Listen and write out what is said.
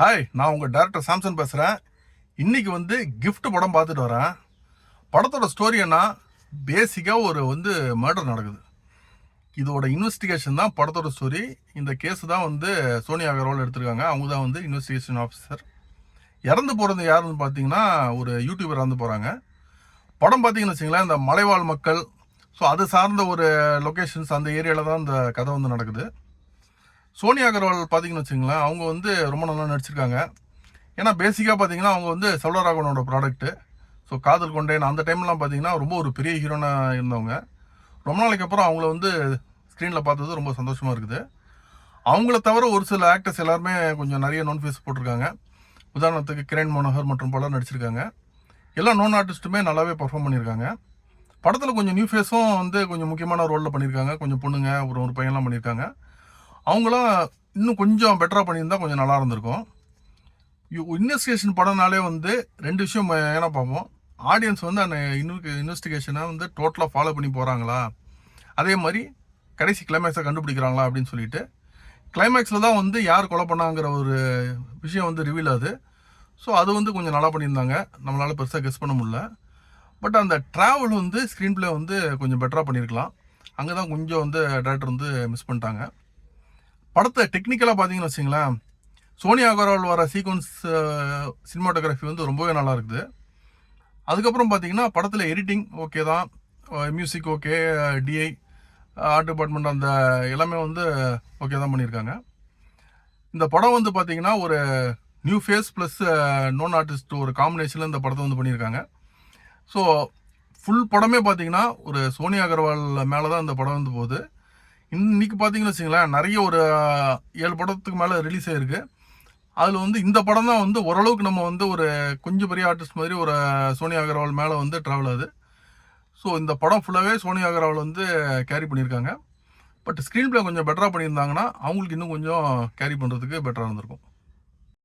Hi நான் உங்கள் director Samson பேசுகிறேன் இன்றைக்கி வந்து கிஃப்ட் படம் பார்த்துட்டு வரேன். படத்தோட ஸ்டோரி என்ன? பேசிக்காக ஒரு வந்து மர்டர் நடக்குது. இதோட இன்வெஸ்டிகேஷன் தான் படத்தோட ஸ்டோரி இந்த கேஸ் தான் வந்து சோனியா அகர்வால் எடுத்திருக்காங்க. அவங்க தான் வந்து இன்வெஸ்டிகேஷன் ஆஃபீஸர் இறந்து போகிறது யாருன்னு பார்த்தீங்கன்னா ஒரு யூடியூபர் இறந்து போகிறாங்க படம் பார்த்தீங்கன்னு வச்சிங்களேன் இந்த மலைவாழ் மக்கள். ஸோ அது சார்ந்த ஒரு லொக்கேஷன்ஸ் அந்த ஏரியாவில் தான் இந்த கதை வந்து நடக்குது. சோனியா அகர்வால் பார்த்தீங்கன்னு வச்சுங்களேன் அவங்க வந்து ரொம்ப நல்லா நடிச்சிருக்காங்க. ஏன்னா பேசிக்காக பார்த்தீங்கன்னா அவங்க வந்து செல்வராகவனோட ப்ராடக்ட்டு ஸோ காதல் கொண்டேன் அந்த டைம்லாம் பார்த்தீங்கன்னா ரொம்ப ஒரு பெரிய ஹீரோனாக இருந்தவங்க. ரொம்ப நாளைக்கு அப்புறம் அவங்கள வந்து ஸ்க்ரீனில் பார்த்தது ரொம்ப சந்தோஷமாக இருக்குது. அவங்கள தவிர ஒரு சில ஆக்டர்ஸ் எல்லாருமே கொஞ்சம் நிறைய நோன் ஃபேஸ் போட்டிருக்காங்க. உதாரணத்துக்கு கிரண் மனோகர் மற்றும் பலர் நடிச்சிருக்காங்க. எல்லா நோன் ஆர்டிஸ்ட்டுமே நல்லாவே பெர்ஃபார்ம் பண்ணியிருக்காங்க. படத்தில் கொஞ்சம் நியூ ஃபேஸும் வந்து கொஞ்சம் முக்கியமான ரோலில் பண்ணியிருக்காங்க. கொஞ்சம் பொண்ணுங்க ஒரு ஒரு பையன்லாம் பண்ணியிருக்காங்க. அவங்களாம் இன்னும் கொஞ்சம் பெட்டராக பண்ணியிருந்தா கொஞ்சம் நல்லா இருந்திருக்கும். இன்வெஸ்டிகேஷன் படம்னாலே வந்து ரெண்டு விஷயம் ஏன்னா பார்ப்போம். ஆடியன்ஸ் வந்து அந்த இன்வெஸ்டிகேஷனை வந்து டோட்டலாக ஃபாலோ பண்ணி போகிறாங்களா அதே மாதிரி கடைசி கிளைமேக்ஸை கண்டுபிடிக்கிறாங்களா அப்படின்னு சொல்லிட்டு. கிளைமேக்ஸில் தான் வந்து யார் கொலை பண்ணாங்கிற ஒரு விஷயம் வந்து ரிவீல் ஆகுது. ஸோ அது வந்து கொஞ்சம் நல்லா பண்ணியிருந்தாங்க. நம்மளால் பெருசாக கெஸ் பண்ண முடில பட் அந்த ட்ராவல் வந்து ஸ்க்ரீன் பிளே வந்து கொஞ்சம் பெட்டராக பண்ணியிருக்கலாம். அங்கே தான் கொஞ்சம் வந்து டேரக்டர் வந்து மிஸ் பண்ணிட்டாங்க. படத்தை டெக்னிக்கலாக பார்த்தீங்கன்னு வச்சிங்களேன் சோனியா அகர்வால் வர சீக்வன்ஸ் சினிமாட்டோகிராஃபி வந்து ரொம்பவே நல்லா இருக்குது. அதுக்கப்புறம் பார்த்தீங்கன்னா படத்தில் எடிட்டிங் ஓகே தான். Music okay DI art department அந்த எல்லாமே வந்து ஓகே தான் பண்ணியிருக்காங்க. இந்த படம் வந்து பார்த்தீங்கன்னா ஒரு new face plus known artist ஒரு காம்பினேஷனில் இந்த படத்தை வந்து பண்ணியிருக்காங்க. ஸோ ஃபுல் படமே பார்த்தீங்கன்னா ஒரு சோனியா அகர்வால் மேலே தான் இந்த படம் வந்து போகுது. இன்னைக்கு பார்த்தீங்கன்னு வச்சுங்களேன் நிறைய ஒரு ஏழு படத்துக்கு மேலே ரிலீஸ் ஆயிருக்கு. அதில் வந்து இந்த படம் தான் வந்து ஓரளவுக்கு நம்ம வந்து ஒரு கொஞ்சம் பெரிய ஆர்டிஸ்ட் மாதிரி ஒரு சோனியா அகர்வால் மேலே வந்து ட்ராவல் ஆகுது. ஸோ இந்த படம் ஃபுல்லாகவே சோனியா அகர்வால் வந்து கேரி பண்ணியிருக்காங்க. பட் ஸ்க்ரீன் பிளே கொஞ்சம் பெட்டராக பண்ணியிருந்தாங்கன்னா அவங்களுக்கு இன்னும் கொஞ்சம் கேரி பண்ணுறதுக்கு பெட்டராக இருந்திருக்கும்.